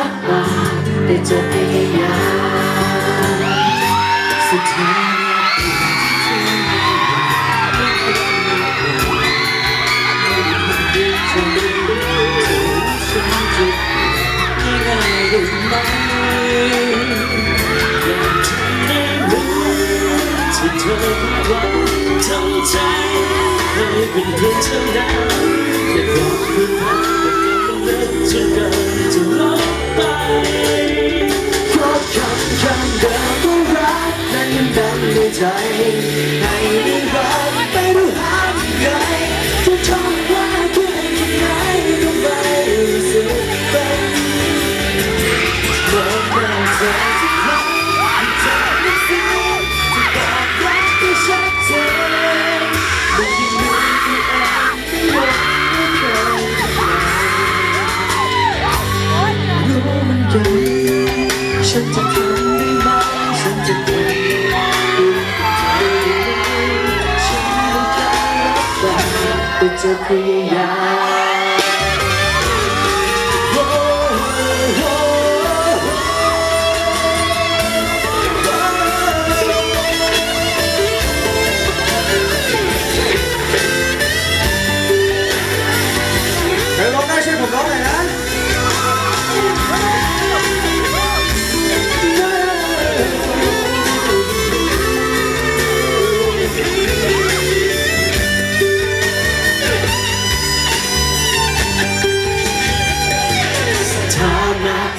ยามสุดท้ายไม่เคยไม่เคยฉันจะง่ายๆได้ไหมอยากทำได้รู้ที่เธอพูดว่าทำใจให้เป็นเพียงเท่านั้น ในใจ ให้เรื่ราวไม่รู้หายังไงทุกช่องว่างแค่ไหนก็ไม่รู้สึกเป็นมองหน้าเธอสักครั้งให้เธอได้ฟังจะบอกรักที่ชัดเจนไม่ได้มีที่แอบไม่ยอมไม่เคยรู้มันยังฉันจะ แต่จะ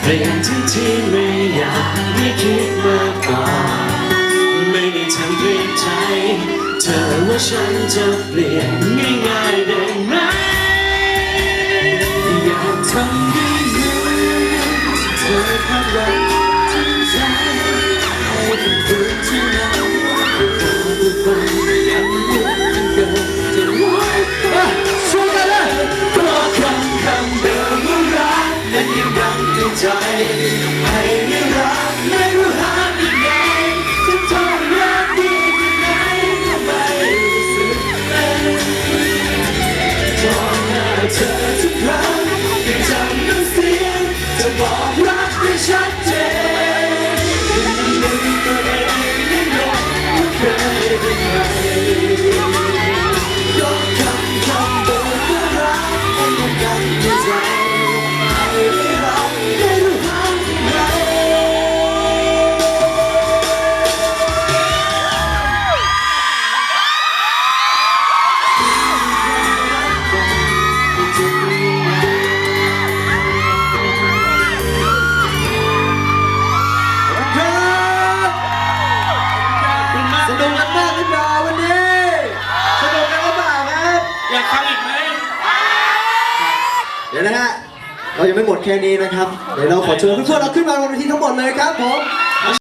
เปลี่ยนทั้งที่ไม่อยากไม่คิดมาก่อนไม่ได้ทำเปลี่ยนใจ เธอว่าฉันจะเปลี่ยนง่ายๆได้ไหมอยากทำได้รู้เธอพลังทั้ง หน้า สนุกกันมากหรือเปล่าวันนี้ สนุกกันหรือเปล่าครับ อยากฟังอีกไหมเดี๋ยวนะฮะ เรายังไม่หมดแค่นี้นะครับ เดี๋ยวเราขอเชิญเพื่อนๆเราขึ้นมาบนเวทีทั้งหมดเลยครับผม